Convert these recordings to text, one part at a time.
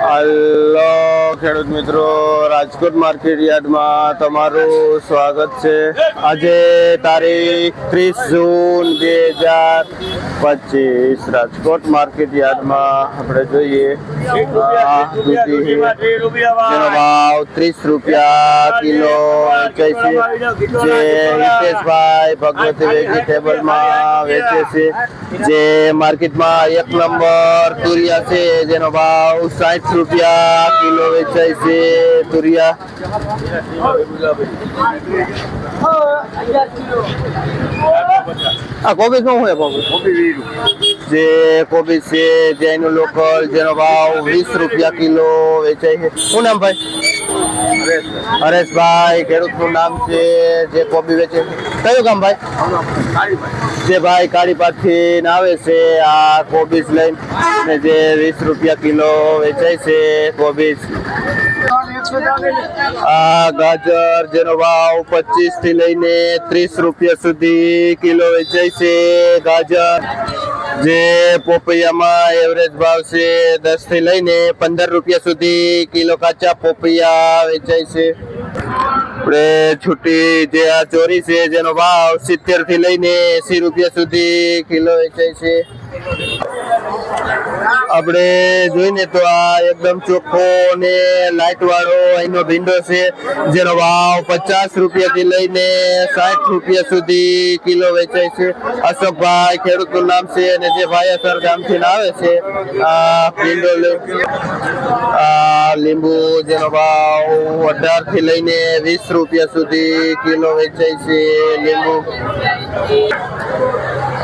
Hello ખેડૂત મિત્રો. Rajkot market યાર્ડમાં તમારું સ્વાગત છે. આજે તારીખ ત્રીસ જૂન બે હજાર પચીસ. રાજકોટ માર્કેટ યાર્ડમાં આપણે જોઈએ. જેનો ભાવ ત્રીસ રૂપિયા કિલો વેચાય છે. જે હિતેશભાઈ ભગવતી વેજીટેબલમાં વેચે છે. જે માર્કેટમાં એક નંબર તુરિયા છે. જેનો ભાવ સાઠ રૂપિયા કિલો વેચાય છે. તુરિયા આ કોબી શું હોય કોબી જે કોબી છે જે એનું લોકલ, જેનો ભાવ વીસ રૂપિયા કિલો વેચાય છે. શું નામ ભાઈ? હરેશભાઈ ખેડૂતનું નામ છે, જે કોબી વેચે કયું કામ ભાઈ? જે ભાઈ કાળીપાથી આવે છે, આ કોબીજ લઈને. જે વીસ રૂપિયા કિલો વેચાય છે કોબીજ. આ ગાજર જેનો ભાવ પચીસથી લઈને ત્રીસ રૂપિયા સુધી કિલો વેચાય છે. ગાજર જે પોપૈયામાં એવરેજ ભાવ છે દસથી લઈને પંદર રૂપિયા સુધી કિલો કાચા પોપૈયા વેચાય છે. આપણે છૂટી જે આ ચોરી છે જેનો ભાવ સિત્તેરથી લઈને એસી રૂપિયા સુધી કિલો વેચાય છે. આપણે જોઈને તો આ એકદમ ચોખ્ખો ને લાઈટ વાળો અહીંનો ભીંડો છે, જેનો ભાવ પચાસ રૂપિયા થી લઈને સાઠ રૂપિયા સુધી કિલો વેચાય છે. અશોકભાઈ ખેડૂતનું નામ છે અને જે ભાયાસર ગામથી આવે છે, આ ભીંડો લીંબુ જેનો ભાવ અઢારથી લઈને વીસ રૂપિયા સુધી કિલો વેચાય છે લીંબુ.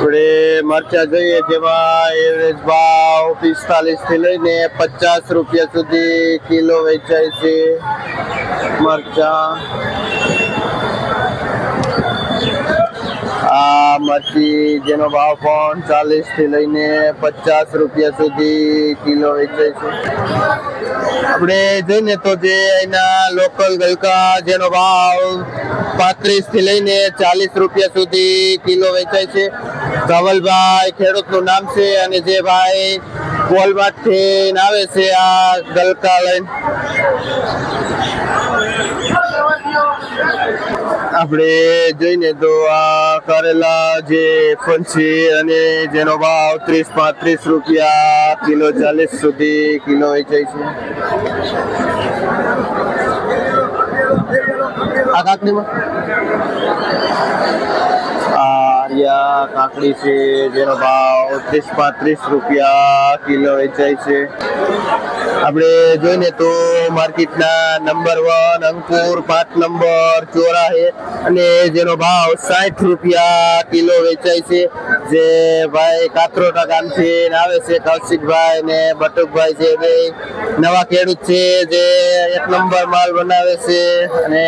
આપણે મરચા જોઈએ જેમાં એવરેજ ભાવ પિસ્તાલીસથી લઈને પચાસ રૂપિયા સુધી કિલો વેચાય છે મરચા. આ મરચી જેનો ભાવ પણ ચાલીસથી લઈને પચાસ રૂપિયા સુધી કિલો વેચાય છે. આપણે જોઈને તો જે એના લોકલ ગલકા જેનો ભાવ પાંત્રીસથી લઈને ચાલીસ રૂપિયા સુધી કિલો વેચાય છે. ધવલભાઈ ખેડૂતનું નામ છે અને જે ભાઈ કોલબાટથી આવે છે આ ગલકા લઈને. આપણે જોઈને તો આ કરેલા જે ફંસી અને જેનો ભાવ ત્રીસ પાંત્રીસ રૂપિયા, કિલો ચાલીસ સુધી કિલો વેચાય છે. આ કાકડીમાં? આર્યા કાકડી છે જેનો ભાવ ત્રીસ પાંત્રીસ રૂપિયા કિલો વેચાય છે. આપણે જોઈને તો માર્કેટના નંબર વન અંકુર પાંચ નંબર ચોરાહે અને જેનો ભાવ સાઠ રૂપિયા કિલો વેચાય છે. જે ભાઈ કાતરોટા ગામથી આવે છે કૌશિકભાઈ ને બટુકભાઈ છે બે. નવા ખેડૂત છે જે એક નંબર માલ બનાવે છે અને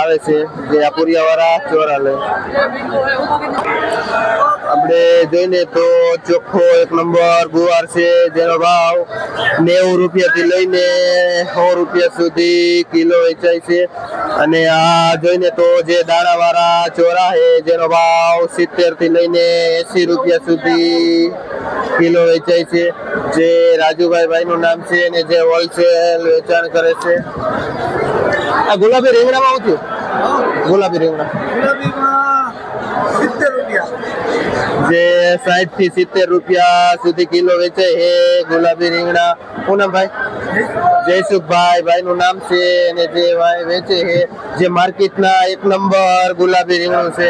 આવે છે જે આપુરિયાવાળા ચોરા લે. આપણે જોઈને તો ચોખ્ખો એક નંબર ગુવાર છે. જેનો ભાવ નેવું રૂપિયા થી લઈને સો રૂપિયા સુધી કિલો વેચાય છે. અને આ જોઈને તો જે દાણાવાળા ચોરા છે જેનો ભાવ સિત્તેરથી લઈને એસી રૂપિયા સુધી કિલો વેચાય છે. જે રાજુભાઈ ભાઈ નું નામ છે અને જે હોલસેલ વેચાણ કરે છે. આ ગુલાબી રીંગણામાં શું થયું? ગુલાબી રીંગણા જે સાઠથી સિત્તેર રૂપિયા સુધી કિલો વેચે હે ગુલાબી રીંગણા. પૂનમભાઈ જયસુખભાઈ ભાઈ? નું નામ છે અને જે ભાઈ વેચે છે, જે માર્કેટના એક નંબર ગુલાબી રીંગણું છે.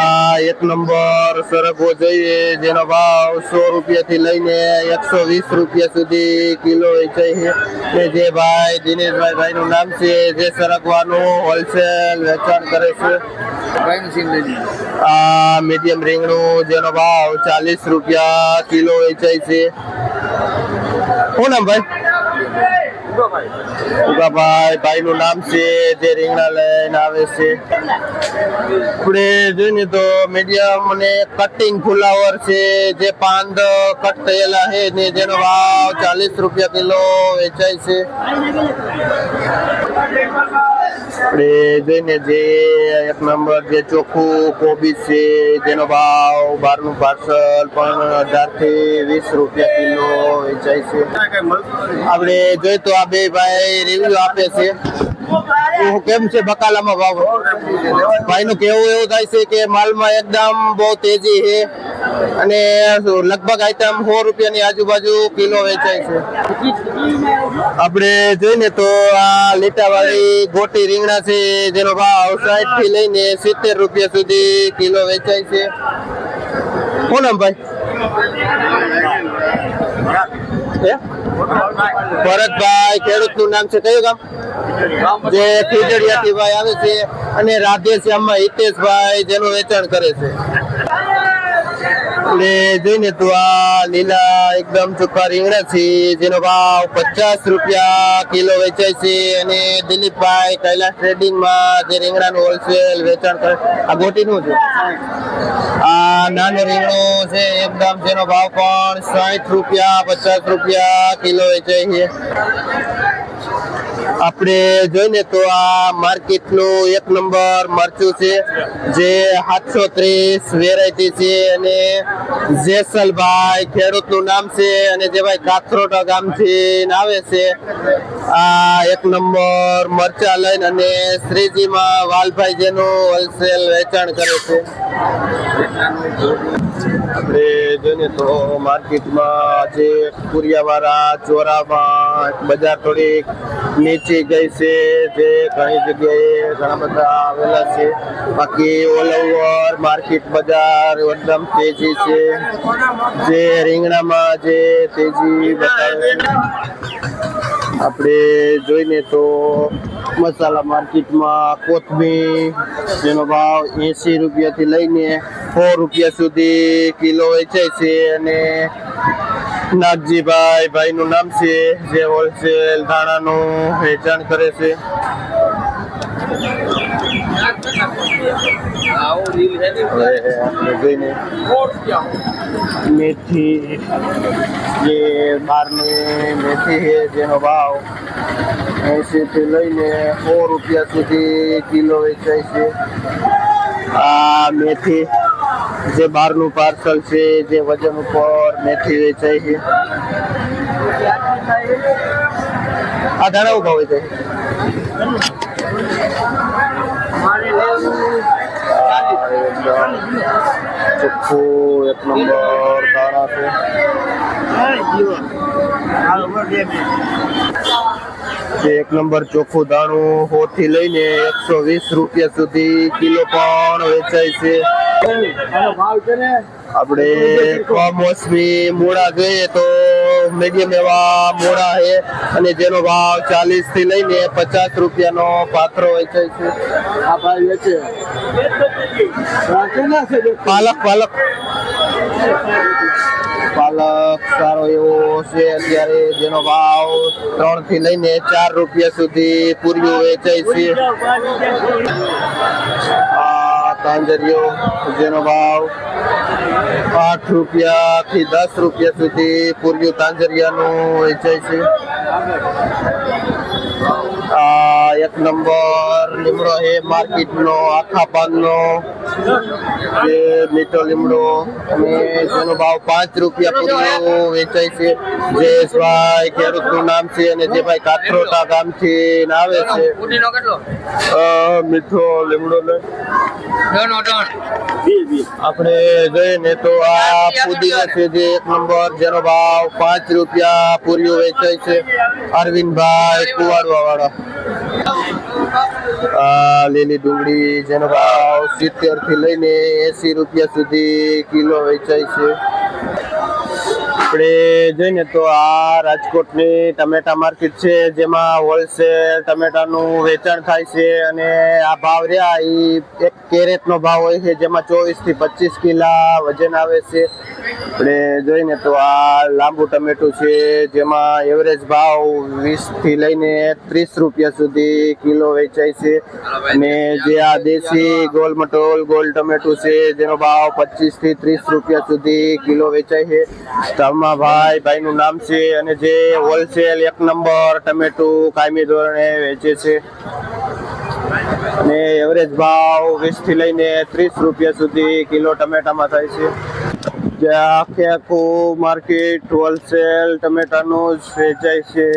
આ એક નંબર સરગવો જોઈએ જેનો ભાવ સો રૂપિયા થી લઈને એકસો વીસ રૂપિયા સુધી કિલો વેચાય છે. ને જે ભાઈ દિનેશભાઈ ભાઈ નું નામ છે જે સરગવાનું હોલસેલ વેચાણ કરે છે. આ મીડિયમ રીંગણું જેનો ભાવ ચાલીસ રૂપિયા કિલો વેચાય છે. શું નામ ભાઈ? ભાઈ નું નામ છે, જે રીંગણા લઈને આવે છે. આપણે જોઈને તો મીડિયમ અને કટિંગ ફુલાવર છે, જે પાંદ કટ થયેલા છે ને જેનો ભાવ ચાલીસ રૂપિયા કિલો વેચાય છે. આપણે જોઈને જે એક નંબર જે ચોખ્ખું કોબી છે તેનો ભાવ બારનું પાર્સલ પણ અઢારથી વીસ રૂપિયા કિલો વેચાય છે. આપણે જોઈએ તો આ બે ભાઈ રિવ્યુ આપે છે. કેમ છે બકાલામાં ભાવ? ભાઈ નું કેવું એવું થાય છે કે માલમાં એકદમ બહુ તેજી છે. અને લગભગ આઈટમ સો રૂપિયાની આજુબાજુ કિલો વેચાય છે. આપણે જોઈને તો આ લીટાવાળી ગોટી રીંગણા છે, જેનો ભાવ સાઠથી લઈને સિત્તેર રૂપિયા સુધી કિલો વેચાય છે. શું નામ ભાઈ? હે? ભરતભાઈ ખેડૂતનું નામ છે, કયું ગામ? જે ખીજડીયાથી ભાઈ આવે છે અને રાધેશ્યામમાં હિતેશભાઈ જેનું વેચાણ કરે છે. એટલે જોઈને તો આ લીલા એકદમ ચોખ્ખા રીંગણા છે, જેનો ભાવ પચાસ રૂપિયા કિલો વેચાય છે અને દિલીપભાઈ કૈલાસ ટ્રેડિંગમાં જે રીંગણાનું હોલસેલ વેચાણ કરે, આ ગોટીનું છે. આ નાનો રીંગણો છે, એકદમ જેનો ભાવ પણ સાઠ રૂપિયા, પચાસ રૂપિયા કિલો વેચાય છે. આપણે જોઈને તો આ માર્કેટનું એક નંબર મરચું છે, જે સાતસો ત્રીસ વેરાયટી છે અને જેસલભાઈ ખેડૂતનું નામ છે અને જે ભાઈ કાથરોટા ગામથી આવે છે, આ એક નંબર મરચા લઈને અને શ્રીજીમાં વાલભાઈ જેનું હોલસેલ વેચાણ કરે છે. આપણે જોઈએ તો માર્કેટમાં જે કુરિયાવાળા, ચોરામાં બજાર થોડીક નીચી ગઈ છે, જે ઘણી જગ્યાએ ઘણા બધા આવેલા છે. બાકી ઓલ ઓવર માર્કેટ બજાર એકદમ તેજી છે. જે રીંગણામાં જે તેજી બતાવે આપણે જોઈને તો મસાલા માર્કેટમાં કોથમીર, જેનો ભાવ એંસી રૂપિયાથી લઈને સો રૂપિયા સુધી કિલો વેચાય છે અને નાગજીભાઈ ભાઈનું નામ છે, જે હોલસેલ ધાણાનું વેચાણ કરે છે. આપણે જોઈને મેથી જે બહારની મેથી છે, જેનો ભાવ એંસી થી લઈને સો રૂપિયા સુધી કિલો વેચાય છે. આ મેથી જે બહારનું પાર્સલ છે, જે વજન ઉપર મેથી વેચાય છે. આ ધાણા ઊભા વેચાય છે આ એકદમ ચોખ્ખું એક નંબર છે. જે એક નંબર ચોખ્ખું દાણું સો થી લઈને એકસો વીસ રૂપિયા સુધી કિલો પણ વેચાય છે. આપણે કમોસમી મૂળા જોઈએ તો મીડિયમ એવા મોડા છે અને જેનો ભાવ ચાલીસથી લઈને પચાસ રૂપિયાનો પાત્રો વેચાય છે. આ ભાઈ વેચે પાલક પાલક. પાલક સારો એવો છે અત્યારે જેનો ભાવ ત્રણથી લઈને ચાર રૂપિયા સુધી પૂર્યું વેચાય છે. આ તાંજરીઓ જેનો ભાવ આઠ રૂપિયા થી દસ રૂપિયા સુધી પૂર્યું તાંજરિયાનું વેચાય છે. આ એક નંબર લીમડો છે માર્કેટનો આખા પાનનો. જે મીઠો લીમડો અને જેનો ભાવ પાંચ રૂપિયા પૂર્યું વેચાય છે. જયેશભાઈ ખેડૂતનું નામ છે અને જે ભાઈ કાથરોટા ગામથી આવે છે. મીઠો લીમડો ને આપણે જોઈએ ને તો આ પુદીના છે જે એક નંબર જેનો ભાવ પાંચ રૂપિયા પૂરીઓ વેચાય છે. અરવિંદભાઈ કુવાડવા વાળા આ લીલી ડુંગળી જેનો ભાવ સિત્તેરથી લઈને એસી રૂપિયા સુધી કિલો વેચાય છે. આપણે જોઈએ તો આ રાજકોટની ટમેટા માર્કેટ છે, જેમાં હોલસેલ ટમેટાનું વેચાણ થાય છે અને આ ભાવ રહ્યા એ એક કેરેટનો ભાવ હોય છે, જેમાં ચોવીસથી પચીસ કિલા વજન આવે છે. આપણે જોઈને તો આ લાંબુ ટમેટું છે, જેમાં એવરેજ ભાવ વીસથી લઈને ત્રીસ રૂપિયા સુધી કિલો વેચાય છે. અને જે આ દેશી ગોલ મટોલ ગોલ ટમેટું છે, જેનો ભાવ પચીસથી ત્રીસ રૂપિયા સુધી કિલો વેચાય છે. તમા ભાઈ, ભાઈનું નામ છે અને જે હોલસેલ એક નંબર ટમેટું, કાયમી ધોરણે વેચે છે. અને એવરેજ ભાવ વીસથી લઈને ત્રીસ રૂપિયા સુધી કિલો ટમેટામાં થાય છે. જે આખે આખું માર્કેટ હોલસેલ ટમેટાનું જ વેચાય છે.